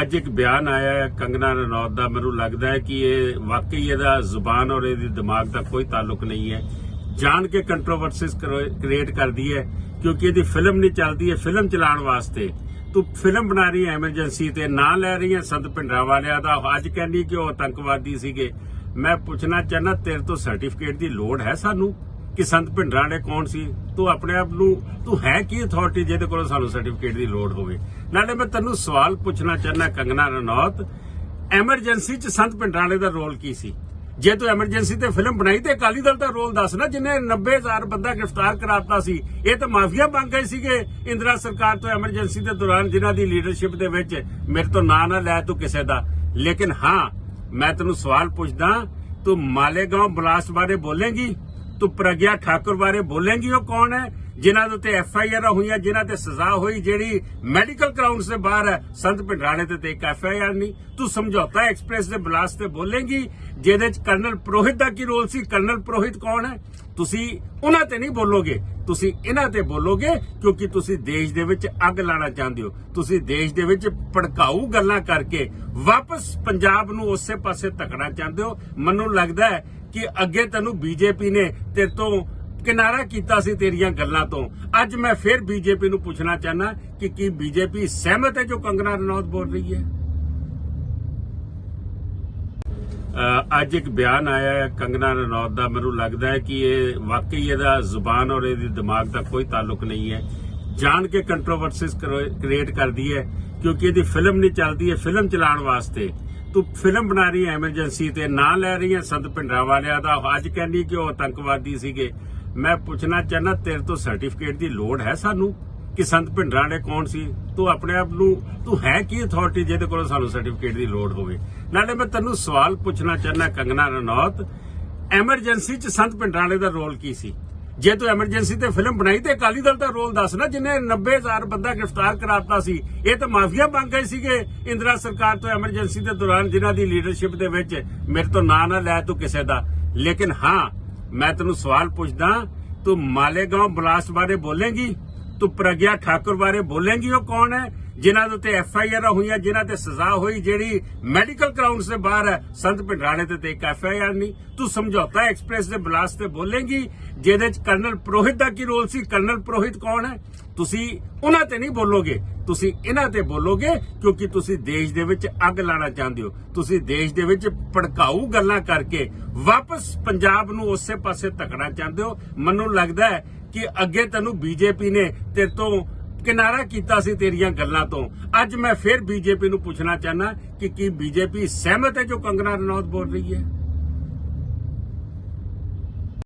ਅੱਜ ਇੱਕ ਬਿਆਨ ਆਇਆ ਹੈ ਕੰਗਨਾ ਰਣੌਤ ਦਾ। ਮੈਨੂੰ ਲੱਗਦਾ ਹੈ ਕਿ ਇਹ ਵਾਕਈ ਇਹਦਾ ਜ਼ੁਬਾਨ ਔਰ ਇਹਦੇ ਦਿਮਾਗ ਦਾ ਕੋਈ ਤਾਲੁਕ ਨਹੀਂ ਹੈ। ਜਾਣ ਕੇ ਕੰਟਰੋਵਰਸੀਜ਼ ਕ੍ਰੀਏਟ ਕਰਦੀ ਹੈ, ਕਿਉਂਕਿ ਇਹਦੀ ਫਿਲਮ ਨਹੀਂ ਚੱਲਦੀ ਹੈ। ਫਿਲਮ ਚਲਾਉਣ ਵਾਸਤੇ ਤੂੰ ਫਿਲਮ ਬਣਾ ਰਹੀ ਹੈ ਐਮਰਜੈਂਸੀ ਤੇ, ਨਾਂ ਲੈ ਰਹੀ ਹੈ ਸੰਤ ਭਿੰਡਰਾ ਵਾਲਿਆਂ ਦਾ। ਅੱਜ ਕਹਿੰਦੀ ਕਿ ਉਹ ਆਤੰਕਵਾਦੀ ਸੀਗੇ। ਮੈਂ ਪੁੱਛਣਾ ਚਾਹਨਾ ਤੇਰੇ ਤੋਂ ਸਰਟੀਫਿਕੇਟ ਦੀ ਲੋੜ ਹੈ ਸਾਨੂੰ ਕਿ ਸੰਤ ਭਿੰਡਰਾਂ ਨੇ ਕੌਣ ਸੀ? ਤੂੰ ਆਪਣੇ ਆਪ ਨੂੰ ਤੂੰ ਹੈ ਕੀ ਅਥਾਰਟੀ ਜਿਹਦੇ ਕੋਲੋਂ ਸਾਨੂੰ ਸਰਟੀਫਿਕੇਟ ਦੀ ਲੋੜ ਹੋਵੇ? ਨਾਲੇ ਮੈਂ ਤੈਨੂੰ ਸਵਾਲ ਪੁੱਛਣਾ ਚਾਹਨਾ ਕੰਗਨਾ ਰਣੌਤ ਐਮਰਜੈਂਸੀ ਚ ਸੰਤ ਭਿੰਡਰਾਣੇ ਦਾ ਰੋਲ ਕੀ ਸੀ? ਜੇ ਤੂੰ ਐਮਰਜੈਂਸੀ ਤੇ ਫਿਲਮ ਬਣਾਈ ਤੇ ਅਕਾਲੀ ਦਲ ਦਾ ਰੋਲ ਦੱਸ ਨਾ, ਜਿਨੇ 90000 ਬੰਦਾ ਗ੍ਰਿਫਤਾਰ ਕਰਾਤਾ ਸੀ, ਇਹ ਤਾਂ ਮਾਫੀਆ ਮੰਗ ਗਏ ਸੀਗੇ। ਇੰਦਰਾ ਸਰਕਾਰ ਤੋਂ ਐਮਰਜੈਂਸੀ ਦੇ ਦੌਰਾਨ ਜਿਨ੍ਹਾਂ ਦੀ ਲੀਡਰਸ਼ਿਪ ਦੇ ਵਿੱਚ ਮੇਰੇ ਤੋਂ ਨਾਂ ਨਾ ਲੈ ਤੂੰ ਕਿਸੇ ਦਾ। ਲੇਕਿਨ ਹਾਂ, ਮੈਂ ਤੈਨੂੰ ਸਵਾਲ ਪੁੱਛਦਾ, ਤੂੰ ਮਾਲੇਗਾਂਵ ਬਲਾਸਟ ਬਾਰੇ ਬੋਲੇਂਗੀ? ਤੂੰ ਪ੍ਰਗਿਆ ਠਾਕੁਰ ਬਾਰੇ ਬੋਲੇਂਗੀ ਉਹ ਕੌਣ ਹੈ? ਜਿਨ੍ਹਾਂ ਦੇ ਉੱਤੇ ਐਫ ਆਈ ਆਰ ਹੋਈਆਂ, ਜਿਨ੍ਹਾਂ ਤੇ ਸਜ਼ਾ ਹੋਈ ਜਿਹੜੀ ਮੈਡੀਕਲ ਗਰਾਊਂਡਸ ਦੇ ਬਾਹਰ ਹੈ। ਸੰਤ ਭਿੰਡਰਾਣੇ ਤੇ ਇੱਕ ਐਫ ਆਈ ਆਰ ਨਹੀਂ। ਤੂੰ ਸਮਝੌਤਾ ਐਕਸਪ੍ਰੈਸ ਦੇ ਬਲਾਸਟ ਤੇ ਬੋਲੇਂਗੀ, ਜਿਹਦੇ ਚ ਕਰਨਲ ਪ੍ਰੋਹਿਤ ਦਾ ਕੀ ਰੋਲ ਸੀ? ਕਰਨਲ ਪ੍ਰੋਹਿਤ ਕੌਣ ਹੈ? ਤੁਸੀਂ ਉਹਨਾਂ ਤੇ ਨਹੀਂ ਬੋਲੋਗੇ। ਤੁਸੀਂ ਇਹਨਾਂ ਤੇ ਬੋਲੋਗੇ ਕਿਉਂਕਿ ਤੁਸੀਂ ਦੇਸ਼ ਦੇ ਵਿੱਚ ਅੱਗ ਲਾਣਾ ਚਾਹੁੰਦੇ ਹੋ। ਤੁਸੀਂ ਦੇਸ਼ ਦੇ ਵਿੱਚ ਭੜਕਾਊ ਗੱਲਾਂ ਕਰਕੇ ਵਾਪਸ ਪੰਜਾਬ ਨੂੰ ਉਸੇ ਪਾਸੇ ਧੱਕਣਾ ਚਾਹੁੰਦੇ ਹੋ। ਮੈਨੂੰ ਲੱਗਦਾ ਹੈ ਕਿ ਅੱਗੇ ਤੈਨੂੰ ਬੀਜੇਪੀ ਨੇ ਤੇਰੇ ਤੋਂ ਕਿਨਾਰਾ ਕੀਤਾ ਸੀ ਤੇਰੀਆਂ ਗੱਲਾਂ ਤੋਂ। ਅੱਜ ਮੈਂ ਫਿਰ ਬੀਜੇਪੀ ਨੂੰ ਪੁੱਛਣਾ ਚਾਹਨਾ ਕਿ ਕੀ ਬੀਜੇਪੀ ਸਹਿਮਤ ਹੈ ਜੋ ਕੰਗਨਾ ਰਣੌਤ ਬੋਲ ਰਹੀ ਹੈ? ਅੱਜ ਇੱਕ ਬਿਆਨ ਆਇਆ ਹੈ ਕੰਗਨਾ ਰਣੌਤ ਦਾ। ਮੈਨੂੰ ਲੱਗਦਾ ਹੈ ਕਿ ਇਹ ਵਾਕਈ ਇਹਦਾ ਜ਼ੁਬਾਨ ਔਰ ਇਹਦੇ ਦਿਮਾਗ ਦਾ ਕੋਈ ਤਾਲੁਕ ਨਹੀਂ ਹੈ। ਜਾਣ ਕੇ ਕੰਟਰੋਵਰਸੀਜ਼ ਕ੍ਰੀਏਟ ਕਰਦੀ ਹੈ, ਕਿਉਂਕਿ ਇਹਦੀ ਫਿਲਮ ਨਹੀਂ ਚੱਲਦੀ ਹੈ। ਫਿਲਮ ਚਲਾਉਣ ਵਾਸਤੇ ਤੂੰ ਫਿਲਮ ਬਣਾ ਰਹੀ ਹੈ ਐਮਰਜੈਂਸੀ ਤੇ, ਨਾਂ ਲੈ ਰਹੀ ਹੈ ਸੰਤ ਭਿੰਡਰਾ ਵਾਲਿਆਂ ਦਾ। ਅੱਜ ਕਹਿੰਦੀ ਕਿ ਉਹ ਆਤੰਕਵਾਦੀ ਸੀਗੇ। ਮੈਂ ਪੁੱਛਣਾ ਚਾਹਨਾ ਤੇਰੇ ਤੋਂ ਸਰਟੀਫਿਕੇਟ ਦੀ ਲੋੜ ਹੈ ਸਾਨੂੰ ਕਿ ਸੰਤ ਭਿੰਡਰਾ ਵਾਲੇ ਕੌਣ ਸੀ? ਤੂੰ ਆਪਣੇ ਆਪ ਨੂੰ, ਤੂੰ ਹੈ ਕੀ ਅਥਾਰਟੀ ਜਿਹਦੇ ਕੋਲੋਂ ਸਾਨੂੰ ਸਰਟੀਫਿਕੇਟ ਦੀ ਲੋੜ ਹੋਵੇ? ਨਾਲੇ ਮੈਂ ਤੈਨੂੰ ਸਵਾਲ ਪੁੱਛਣਾ ਚਾਹਨਾ ਕੰਗਨਾ ਰਣੌਤ, ਐਮਰਜੈਂਸੀ ਚ ਸੰਤ ਭਿੰਡਰਾਣੇ ਦਾ ਰੋਲ ਕੀ ਸੀ? ਜੇ ਤੂੰ ਐਮਰਜੈਂਸੀ ਤੇ ਫਿਲਮ ਬਣਾਈ ਤੇ ਅਕਾਲੀ ਦਲ ਦਾ ਰੋਲ ਦੱਸ ਨਾ, ਜਿਨੇ 90000 ਬੰਦਾ ਗ੍ਰਿਫਤਾਰ ਕਰਾਤਾ ਸੀ, ਇਹ ਤਾਂ ਮਾਫੀਆ ਬਣ ਗਏ ਸੀਗੇ। ਇੰਦਰਾ ਸਰਕਾਰ ਤੋਂ ਐਮਰਜੈਂਸੀ ਦੇ ਦੌਰਾਨ ਜਿਨ੍ਹਾਂ ਦੀ ਲੀਡਰਸ਼ਿਪ ਦੇ ਵਿੱਚ ਮੇਰੇ ਤੋਂ ਨਾਂ ਨਾ ਲੈ ਤੂੰ ਕਿਸੇ ਦਾ। ਲੇਕਿਨ ਹਾਂ, ਮੈਂ ਤੈਨੂੰ ਸਵਾਲ ਪੁੱਛਦਾ, ਤੂੰ ਮਾਲੇਗਾਂਵ ਬਲਾਸਟ ਬਾਰੇ ਬੋਲੇਂਗੀ? ਤੂੰ ਪ੍ਰਗਿਆ ਠਾਕੁਰ ਬਾਰੇ ਬੋਲੇਂਗੀ ਉਹ ਕੌਣ ਹੈ? ਜਿਨ੍ਹਾਂ ਦੇ ਉੱਤੇ ਐਫ ਆਈ ਆਰ ਹੋਈਆਂ, ਜਿਨ੍ਹਾਂ ਤੇ ਸਜ਼ਾ ਹੋਈ ਜਿਹੜੀ ਮੈਡੀਕਲ ਗਰਾਊਂਡਸ ਦੇ ਬਾਹਰ ਹੈ। ਸੰਤ ਭਿੰਡਰਾਣੇ ਤੇ ਇੱਕ ਐਫ ਆਈ ਆਰ ਨਹੀਂ। ਤੂੰ ਸਮਝੌਤਾ ਐਕਸਪ੍ਰੈਸ ਦੇ ਬਲਾਸਟ ਤੇ ਬੋਲੇਂਗੀ, ਜਿਹਦੇ ਚ ਕਰਨਲ ਪ੍ਰੋਹਿਤ ਦਾ ਕੀ ਰੋਲ ਸੀ? ਕਰਨਲ ਪ੍ਰੋਹਿਤ ਕੌਣ ਹੈ? ਤੁਸੀਂ ਉਹਨਾਂ ਤੇ ਨਹੀਂ ਬੋਲੋਗੇ। ਤੁਸੀਂ ਇਹਨਾਂ ਤੇ ਬੋਲੋਗੇ ਕਿਉਂਕਿ ਤੁਸੀਂ ਦੇਸ਼ ਦੇ ਵਿੱਚ ਅੱਗ ਲਾਣਾ ਚਾਹੁੰਦੇ ਹੋ। ਤੁਸੀਂ ਦੇਸ਼ ਦੇ ਵਿੱਚ ਭੜਕਾਊ ਗੱਲਾਂ ਕਰਕੇ ਵਾਪਸ ਪੰਜਾਬ ਨੂੰ ਉਸੇ ਪਾਸੇ ਧੱਕਣਾ ਚਾਹੁੰਦੇ ਹੋ। ਮੈਨੂੰ ਲੱਗਦਾ ਹੈ ਕਿ ਅੱਗੇ ਤੈਨੂੰ ਬੀਜੇਪੀ ਨੇ ਤੇਰੇ ਤੋਂ ਕਿਨਾਰਾ ਕੀਤਾ ਸੀ ਤੇਰੀਆਂ ਗੱਲਾਂ ਤੋਂ। ਅੱਜ ਮੈਂ ਫਿਰ ਬੀਜੇਪੀ ਨੂੰ ਪੁੱਛਣਾ ਚਾਹਨਾ ਕਿ ਕੀ ਬੀਜੇਪੀ ਸਹਿਮਤ ਹੈ ਜੋ ਕੰਗਨਾ ਰਣੌਤ ਬੋਲ ਰਹੀ ਹੈ?